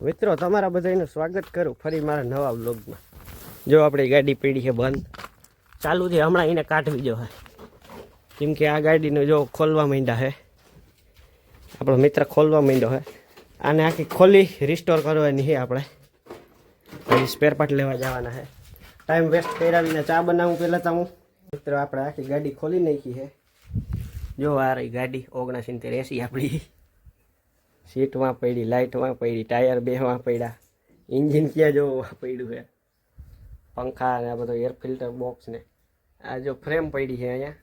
મિત્રો, તમારા બધાનું સ્વાગત કરું ફરી મારા નવા બ્લોગમાં જો આપણી ગાડી પીડી છે બંધ. ચાલુ છે, હમણાં એને કાઢવી જો કેમ કે આ ગાડીને જો ખોલવા માંડ્યા હે. આપણો મિત્ર ખોલવા માંડ્યો હે. આને આખી ખોલી રિસ્ટોર કરવાની છે આપણે. પછી સ્પેર પાર્ટ લેવા જવાના છે ટાઈમ વેસ્ટ કરાવીને ચા બનાવું પહેલાં તો હું. મિત્રો, આપણે આખી ગાડી ખોલી નાખી છે જો આ રહી ગાડી ઓગણસિત્તેર એસી આપણી. સીટમાં પડી, લાઇટમાં પડી, ટાયર બેમાં પડ્યા. એન્જિન ક્યાં જો પડ્યું છે પંખા ને આ બધો એર ફિલ્ટર બોક્સ ને. આ જો ફ્રેમ પડી છે અહીંયા.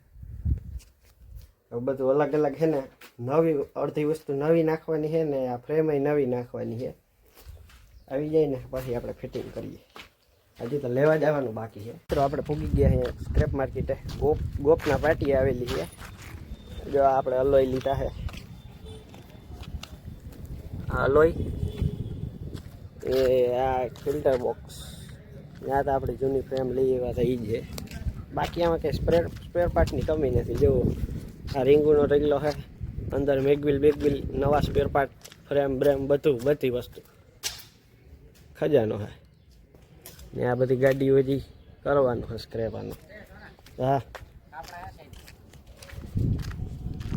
બધું અલગ અલગ છે ને, નવી અડધી વસ્તુ નવી નાખવાની છે ને, આ ફ્રેમ નવી નાખવાની છે. આવી જાય ને, પછી આપણે ફિટિંગ કરીએ. હજી તો લેવા જવાનું બાકી છે. મિત્રો, આપણે પૂગી ગયા અહીંયા સ્ક્રેપ માર્કેટે ગોપ ગોપના પાટી આવેલી છે. જો આપણે અલોય લીધા છે. આ લોય એ આ ફિલ્ટર બોક્સ ત્યાં તો આપણી જૂની ફ્રેમ લઈ એવા થઈ છે બાકી આમાં કંઈ સ્પેર સ્પેર પાર્ટની કમી નથી. જો આ રીંગુનો રગલો છે અંદર મેગવિલ, બેગવિલ, નવા સ્પેર પાર્ટ ફ્રેમ બ્રેમ, બધું, બધી વસ્તુ. ખજાનો છે ને આ બધી ગાડીઓ હજી કરવાનું છે સ્ક્રેપાનું હા.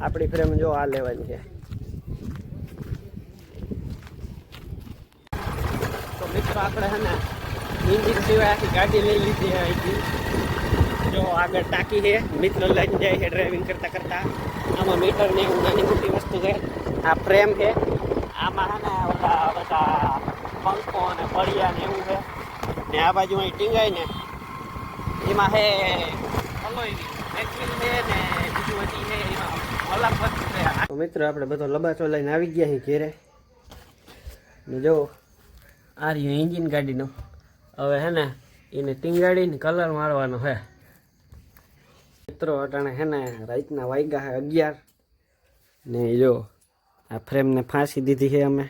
આપણી ફ્રેમ જો આ લેવાની છે તો આપણે ને ઇન્જિન સિવાય આખી ગાડી લઈ લીધી અહીંથી. જો આગળ ટાંકી છે, મિત્ર લઈને જાય છે ડ્રાઇવિંગ કરતાં કરતાં. આમાં મીટર ને એવું નાની મોટી વસ્તુ છે. આ ફ્રેમ છે. આમાં છે ને બધા બધા પંખો અને ફળિયા ને એવું છે. ને આ બાજુ અહીં ટીંગાય ને. એમાં વસ્તુ મિત્રો, આપણે બધો લબાચો લઈને આવી ગયા છીએ ઘેરે. જો આ રહ્યું એન્જિન ગાડીનું. હવે હે ને, એને ટીંગાડીને કલર મારવાનો હે. મિત્રો, અટાણે હે ને, રાતના વાગ્યા હે અગિયાર. ને જો, આ ફ્રેમને ફાંસી દીધી છે અમે.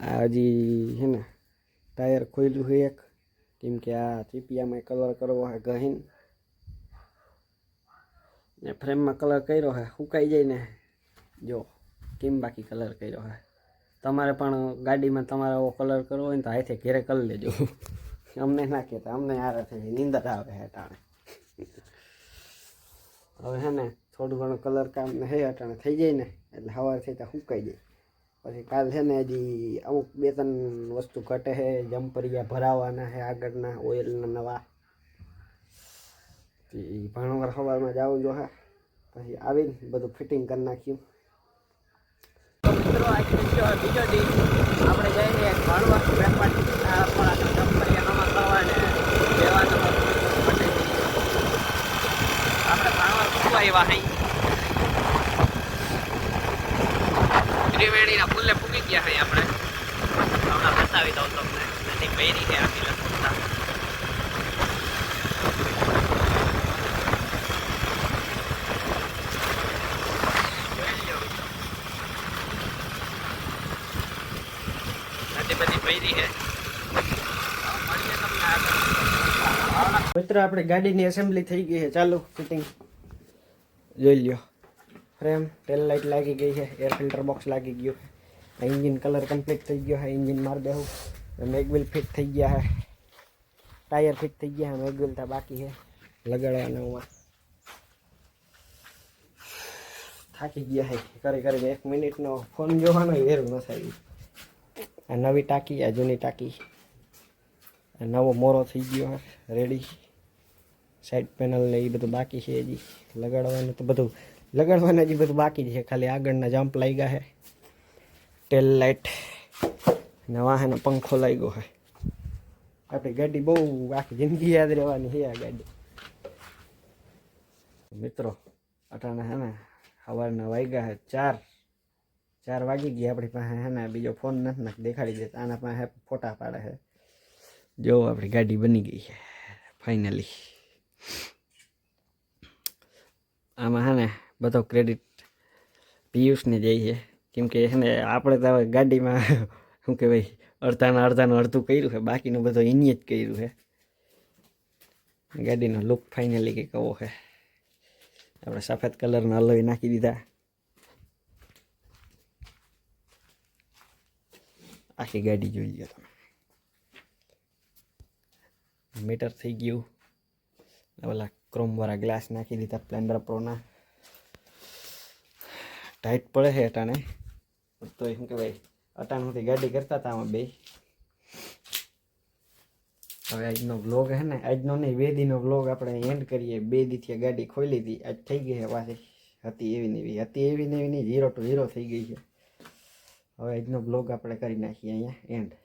આ હજી હે ને, ટાયર ખોલ્યું છે એક. કેમ કે આ ચીપિયામાં કલર કરવો છે ગહીન. ને ફ્રેમમાં કલર કર્યો છે સુકાઈ જાય ને. જો, કેમ બાકી કલર કર્યો છે તમારે પણ ગાડીમાં તમારે આવો કલર કરવો હોય ને તો હાથે ઘેરે કરી લેજો. અમને ના કહેતા, અમને આ થઈ નીંદર આવે છે ટાણે હવે હે ને, થોડું ઘણું કલર કામ ને હે અટાણે થઈ જાય ને, એટલે સવાર થઈ તો સુકાઈ જાય. પછી કાલ છે ને હજી અમુક બે ત્રણ વસ્તુ ઘટે છે જમ્પરિયા ભરાવાના છે આગળના ઓઇલના નવા. ભાણવાર સવારમાં જવું જો હા. પછી આવીને બધું ફિટિંગ કરી નાખ્યું. મિત્રો આજે બીજો બીજો દી આપણે. જઈને ભાણવા વેપાર થોડા જમ્પરિયા નવા કરવા ને લેવાનો માટે આપણે ભણવા ખૂબ આવ્યા હઈ ત્રિવેણીના પુલ્લે પૂકી ગયા હઈ આપણે હમણાં બતાવી દઉં તમને. નદી પહેરી છે આખી લખતા બધી પહેરી છે. મિત્ર આપણે ગાડીની એસેમ્બલી થઈ ગઈ છે. ચાલુ ફિટિંગ જોઈ લ્યો. ફ્રેમ ટેલ લાઇટ લાગી ગઈ છે. એર ફિલ્ટર બોક્સ લાગી ગયું એન્જિન કલર કમ્પ્લીટ થઈ ગયો છે. એન્જિન મારી દેવું. મેગવિલ ફિટ થઈ ગયા છે. ટાયર ફિટ થઈ ગયા છે. મેગવિલ તો બાકી છે. લગાડવાના હું થાકી ગયા છે. કરી કરીને એક મિનિટનો ફોન જોવાનો વેરું ન થાય. આ નવી ટાંકી, આ જૂની ટાંકી. આ નવો મોરો થઈ ગયો રેડી સાઈડ પેનલ ને એ બધું બાકી છે હજી. લગાડવાનું તો બધું, લગાડવાના હજી બધું બાકી છે. ખાલી આગળના જમ્પ લાગ્યા છે ટેલ લાઇટ ને હે પંખો લાગ્યો છે આપણી ગાડી બહુ આખી જિંદગી યાદ રહેવાની છે આ ગાડી. મિત્રો, અટાણા હે ને, સવારના વાગ્યા છે ચાર. ચાર વાગી ગયા આપણી પાસે, હે ને? બીજો ફોન નથી નાખ દેખાડી દેતા. આના પાસે ફોટા પાડે છે. જો, આપણી ગાડી બની ગઈ છે. ફાઇનલી આમાં, હે ને, બધો ક્રેડિટ પિયુષને જાય છે. કેમ કે એને આપણે તો હવે ગાડીમાં, શું કહેવાય, અડધાના અડધાનું અડધું કર્યું છે. બાકીનું બધું એની જ કર્યું છે. ગાડીનો લુક ફાઇનલી કંઈક આવો છે. આપણે સફેદ કલરના અલોય નાખી દીધા. આખી ગાડી જોઈ લો તમે. મીટર થઈ ગયું. ઓલા ક્રોમવાળા ગ્લાસ નાખી દીધા સ્પ્લેન્ડર પ્રોના ટાઈટ પડે છે અટાણે. તો શું કહેવાય અટાણુંથી ગાડી કરતા હતા આમાં બે. હવે આજનો વ્લોગ હે ને, આજનો નહીં, બે દીનો વ્લોગ આપણે એન્ડ કરીએ. બે દીથી ગાડી ખોલી હતી આજ થઈ ગઈ છે પાછી. હતી એવી ને હતી એવી ને નહીં ઝીરો ટુ ઝીરો થઈ ગઈ છે. હવે આજનો બ્લોગ આપણે કરી નાખીએ અહીંયા એન્ડ